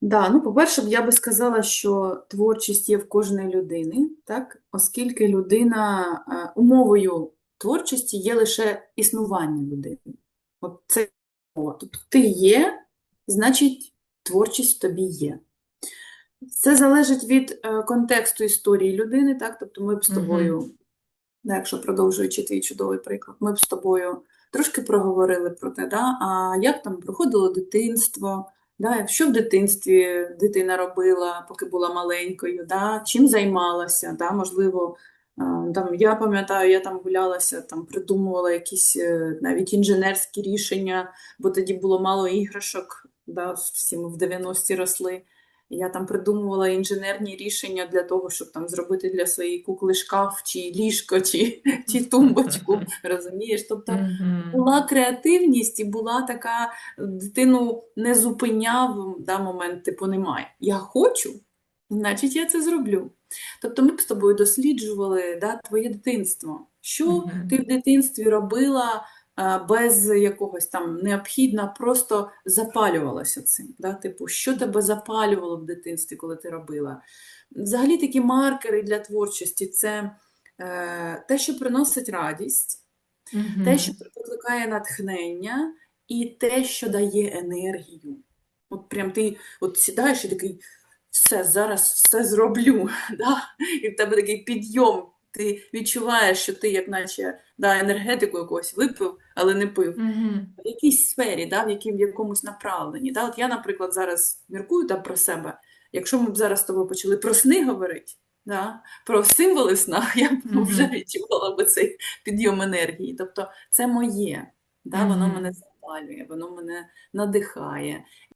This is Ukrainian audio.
Да, ну, по-перше, я би сказала, що творчість є в кожної людини, так? Оскільки людина, е, умовою творчості є лише існування людини. От це. Тобто ти є, значить, творчість в тобі є. Це залежить від е, контексту історії людини, так? Тобто ми б з тобою, да, якщо продовжуючи твій чудовий приклад, ми б з тобою трошки проговорили про те, да? А як там проходило дитинство, да? Що в дитинстві дитина робила, поки була маленькою, да? Чим займалася, да? Можливо, там, я пам'ятаю, я там гулялася, там придумувала якісь е, навіть інженерські рішення, бо тоді було мало іграшок, да? Всі ми в 90-ті росли. Я там придумувала інженерні рішення для того, щоб там зробити для своєї кукли шкаф, чи ліжко, чи, чи тумбочку. Розумієш? Тобто була креативність і була така, дитину не зупиняв да, момент, типу, немає. Я хочу, значить я це зроблю. Тобто ми б з тобою досліджували да, твоє дитинство. Що ти в дитинстві робила без якогось там необхідно, просто запалювалася цим. Да? Типу, що тебе запалювало в дитинстві, коли ти робила? Взагалі такі маркери для творчості це е, те, що приносить радість, те, що викликає натхнення, і те, що дає енергію. От прям ти от сідаєш і такий, все, зараз все зроблю. Да? І в тебе такий підйом. Ти відчуваєш, що ти, як наче да, енергетику якогось випив, але не пив. Мгм. В якійсь сфері, да, в яким, в якомусь направленні. Да? От я, наприклад, зараз міркую там про себе. Якщо ми б зараз з тобою почали про сни говорити, да, про символи сна, я б Мгм. вже відчувала б цей підйом енергії. Тобто це моє, да, воно мене запалює, воно мене надихає.